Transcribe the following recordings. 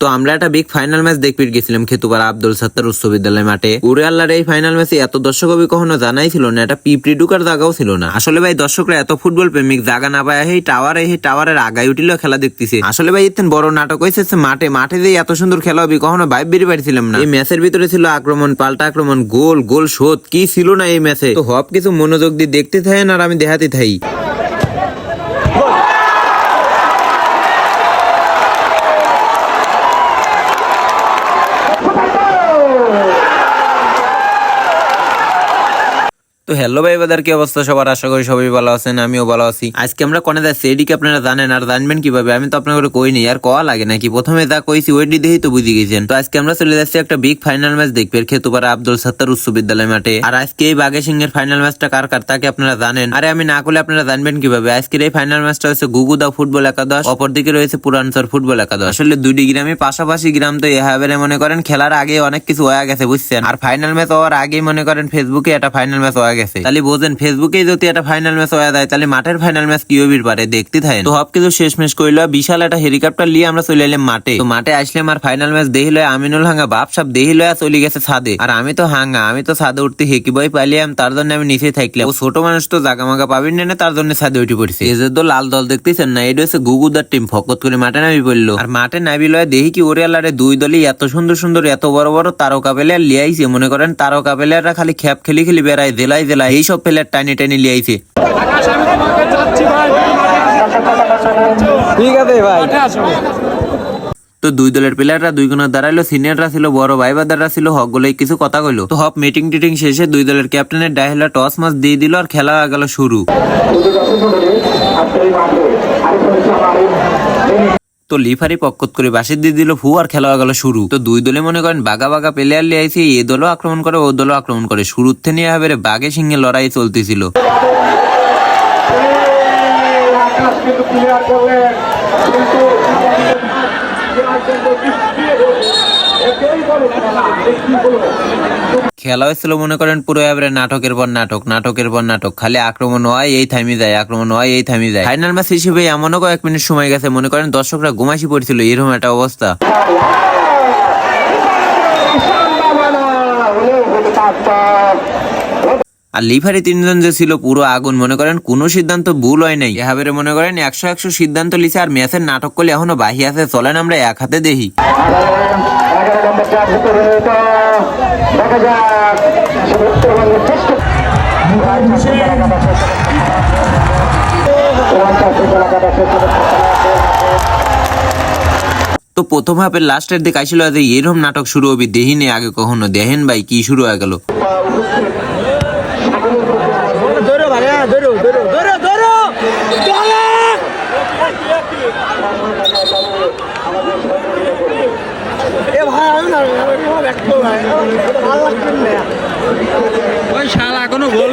তো আমরা একটা বিগ ফাইনাল ম্যাচ দেখতে গেছিলাম খেতুপাড়া আব্দুল সাত্তার উচ্চ বিদ্যালয় মাঠে। উড়ে এই ফাইনাল ম্যাচে এত দর্শক হবে কখনো জানাই ছিল না এটা পিপড়ি ঢুকার জায়গাও ছিল না। আসলে ভাই, দর্শকরা এত ফুটবল প্রেমিক জায়গা না পায় এই টাওয়ারে এই টাওয়ারের আগায় উঠিল খেলা দেখতেছে। আসলে ভাই এতেন বড় নাটক হয়েছে মাঠে মাঠে যে এত সুন্দর খেলা হবে কখনো ভাইব বেরিয়ে পারছিলাম না। এই ম্যাচের ভিতরে ছিল আক্রমণ, পাল্টা আক্রমণ, গোল গোল শোধ, কি ছিল না এই ম্যাচে তো সব কিছু মনোযোগ দিয়ে দেখতে থাকেন আর আমি দেখাতে থাই। তো হ্যালো ভাই বাদার কি অবস্থা? সবার আশা করি সবাই ভালো আছেন, আমিও ভালো আছি। আজকে আমরা কোনে যাচ্ছি? এদিকে আপনারা জানেন? আর জানবেন কীভাবে? আমি তো আপনাকে কইনি, আর কয়া লাগে নাকি? প্রথমে যা কইছি ওইটি দেখেই তো বুঝে গেছেন। তো আজকে আমরা চলে যাচ্ছি একটা বিগ ফাইনাল ম্যাচ দেখবে খেতুপাড়া আব্দুল সাত্তার উচ্চ বিদ্যালয় মাঠে। আর আজকে এই বাগে সিং এর ফাইনাল ম্যাচটা কার কার, তাকে আপনারা জানেন? আরে আমি না করলে আপনারা জানবেন কীভাবে? আজকের এই ফাইনাল ম্যাচটা হচ্ছে গুগুদা ফুটবল একাদশ, অপরদিকে রয়েছে পুরানসর ফুটবল একাদশ। আসলে দুইটি গ্রামে পাশাপাশি গ্রাম, তো এভাবে মনে করেন, খেলার আগে অনেক কিছু হয়ে গেছে, বুঝছেন? আর ফাইনাল ম্যাচ হওয়ার আগে মনে করেন ফেসবুকে একটা ফাইনাল ম্যাচ হয়ে গেছে। তাহলে বোঝেন ফেসবুকে যদি একটা ফাইনাল ম্যাচ হয়ে যায়, তাহলে মাঠের ফাইনাল ম্যাচ কি হবির পারে, দেখতে থাকেন। তো সব শেষ মেশ কইলো, বিশাল একটা হেলিকপ্টার নিয়ে আমরা চলে এলাম মাঠে। তো মাঠে আসলাম আর ফাইনাল ম্যাচ দেখিল আমিনুল হাঙ্গা বাপ সাপ দেখিল চলে গেছে ছাদে। আর আমি তো হাঙ্গা, আমি তো ছাদে উঠতে হেকি বই পালিয়াম তার জন্য আমি নিচে থাকলাম। ও ছোট মানুষ তো জাগা মাগা পাবেন না, তার জন্য ছাদে উঠে পড়ছে। এই যে তো লাল দল দেখতেছেন না, এটা হচ্ছে গুগুদার টিম, ফকত করে মাঠে নামি পড়ল। আর মাঠে নামি লয় দেখি কি ওরে আল্লাহরে দুই দলই এত সুন্দর সুন্দর, এত বড় বড় তারকা প্লেয়ার লিয়াইছে। মনে করেন তারকা প্লেয়াররা খালি খ্যাপ খেলি খেলি বেড়ায়, জেলায় জেলায় এইসব প্লেয়ার টানি টানি ঠিক আছে ভাই। তো দুই দলের প্লেয়াররা দুই গুণে দাঁড়াইলো সিনিয়ররা ছিল বড় ভাই বাদাররা ছিল হক গুলোই কিছু কথা কইলো। তো হপ মিটিং টিটিং শেষে দুই দলের ক্যাপ্টেনের ডাইহেলা টস মাস দিয়ে দিল আর খেলা গেল শুরু। তো লিফারি পক্কত করে বাসে দিয়ে দিল ফু আর খেলা গেল শুরু। তো দুই দলে মনে করেন বাঘা বাঘা প্লেয়ার লিয়ে আইছে, এ দলও আক্রমণ করে, ও দলও আক্রমণ করে। শুরুর থেকে নিয়ে হবে বাঘে সিংহে লড়াই চলতেছিল। কিন্তু খেলা হয়েছিল, মনে করেন, পুরো এবারে নাটকের পর নাটক, নাটকের পর নাটক। খালি আক্রমণ হয়, এই থামি যায়, আক্রমণ হয়, এই থামি যায়। ফাইনাল ম্যাচ হিসেবে এমনও কয়েক মিনিট সময় গেছে, মনে করেন, দর্শকরা ঘুমাসি পড়ছিল, এরকম একটা অবস্থা। আর লিভারে তিনজন যে ছিল, পুরো আগুন, মনে করেন, কোনো সিদ্ধান্ত ভুল হয় নাই। এভাবে মনে করেন, একশো একশো সিদ্ধান্ত লিছে, আর ম্যাচের নাটক করলে এখনও বাহি আছে, চলেন আমরা এক হাতে দেখি। তো প্রথম হাফের লাস্টের দিকে আসছিল যে এরকম নাটক শুরু হবে দেহিনে আগে কখনো দেহেন ভাই কি শুরু হয়ে গেল ধরো ভাইয়া ধরো ধরো ধরো ধরো এ ভাই আমি না একটু ভাই ভালো লাগছে না ওই শালা কোনো গোল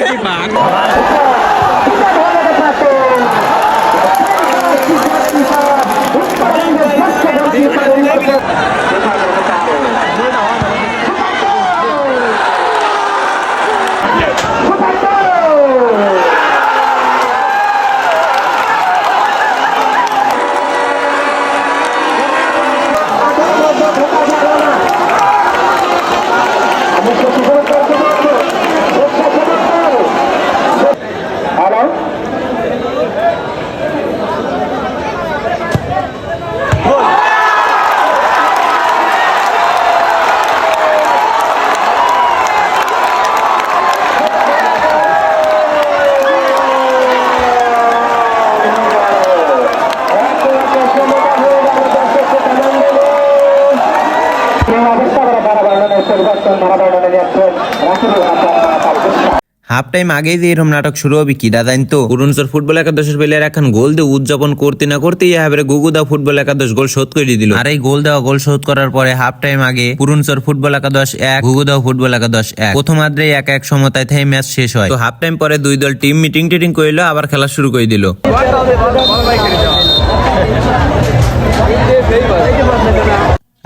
হাফ টাইম আগেই যে এরকম নাটক শুরু হবে কিরা জান তো পুরুনসর ফুটবল একাদশের প্লেয়ার এখন গোল দিয়ে উদযাপন করতে না করতে এভাবে গুগুদা ফুটবল একাদশ গোল শোধ করে দিল আর এই গোল দেওয়া গোল শোধ করার পরে হাফ টাইম আগে পুরুনসর ফুটবল একাদশ এক গুগুদা ফুটবল একাদশ এক প্রথমার্ধে এক এক সমতায় থেকে ম্যাচ শেষ হয় তো হাফ টাইম পরে দুই দল টিম মিটিং টিটিং করল আবার খেলা শুরু করে দিল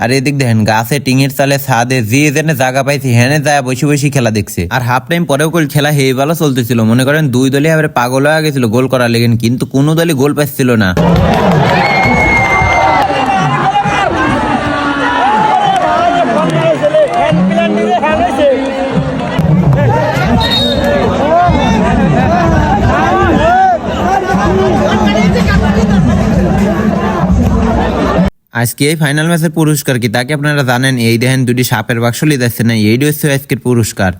আর এদিক দেখেন, গাছে টিঙের চালে ছাদে যে যেনে জায়গা পাইছি, হেনে যায় বসে বসে খেলা দেখছে। আর হাফ টাইম পরেও কল খেলা হেই ভালো চলতেছিল। মনে করেন দুই দলই এবারে পাগল হয়ে গেছিল গোল করার লেগেন কিন্তু কোনো দলই গোল পাচ্ছিল না। আজকে এই ফাইনাল ম্যাচের পুরস্কার কি? তাকে আপনারা জানেন, এই দেখেন দুটি সাপের বাক্স লিদাচ্ছে না এইটি হচ্ছে আজকের পুরস্কার।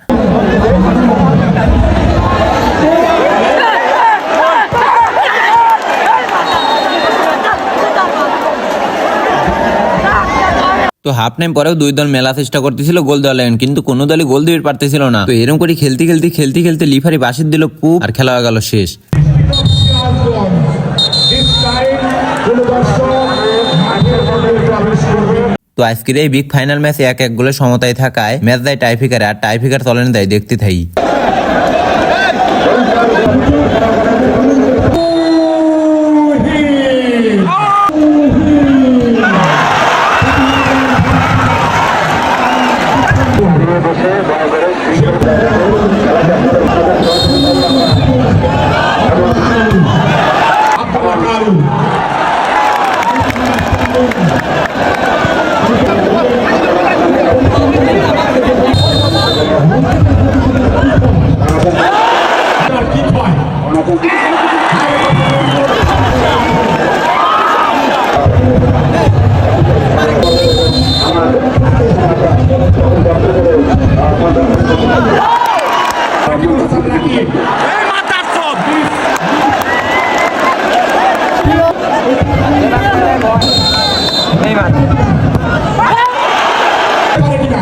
তো হাফ টাইম পরেও দুই দল মেলা চেষ্টা করতেছিল গোল দেওয়া লাগেন কিন্তু কোনো দলই গোল দিতে পারতেছিল না। তো এরকম করে খেলতে খেলতে খেলতে খেলতে লিফারি বাসির দিল, পুপ, আর খেলা গেল শেষ। তো আজকের এই বিগ ফাইনাল ম্যাচে এক এক গোলে সমতায় থাকায় ম্যাচ দেয় টাইফিকারে আর টাইফিকার চলেন দেয় দেখতে থাই।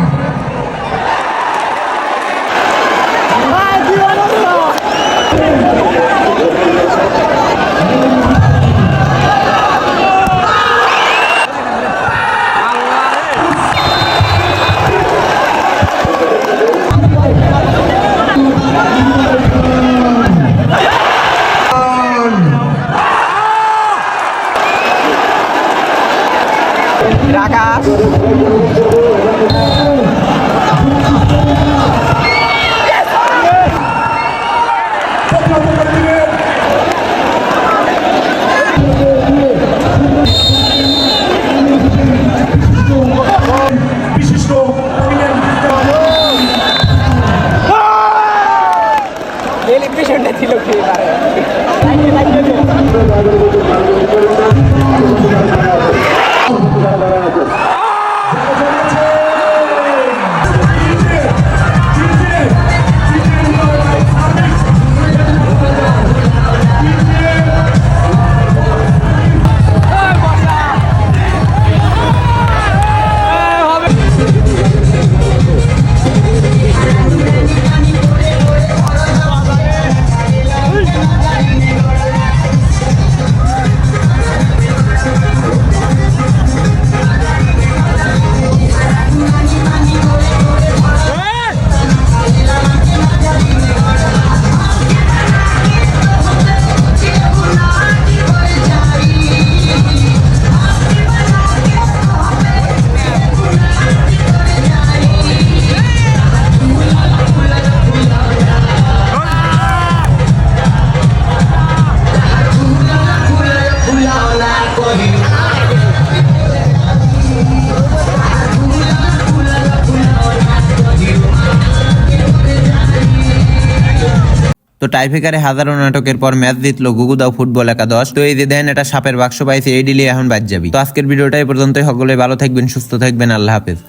Yeah. বিষয়টা ছিল খুবই তো টাইফিকারে হাজারো নাটকের পর ম্যাচ জিতলো গুগুদাও ফুটবল একাদশ। তো এই যে দেন, এটা সাপের বাক্স পাইছে, এই ডিলে এখন বাদ যাবি। তো আজকের ভিডিওটা এই পর্যন্তই। সকলে ভালো থাকবেন, সুস্থ থাকবেন। আল্লাহ হাফেজ।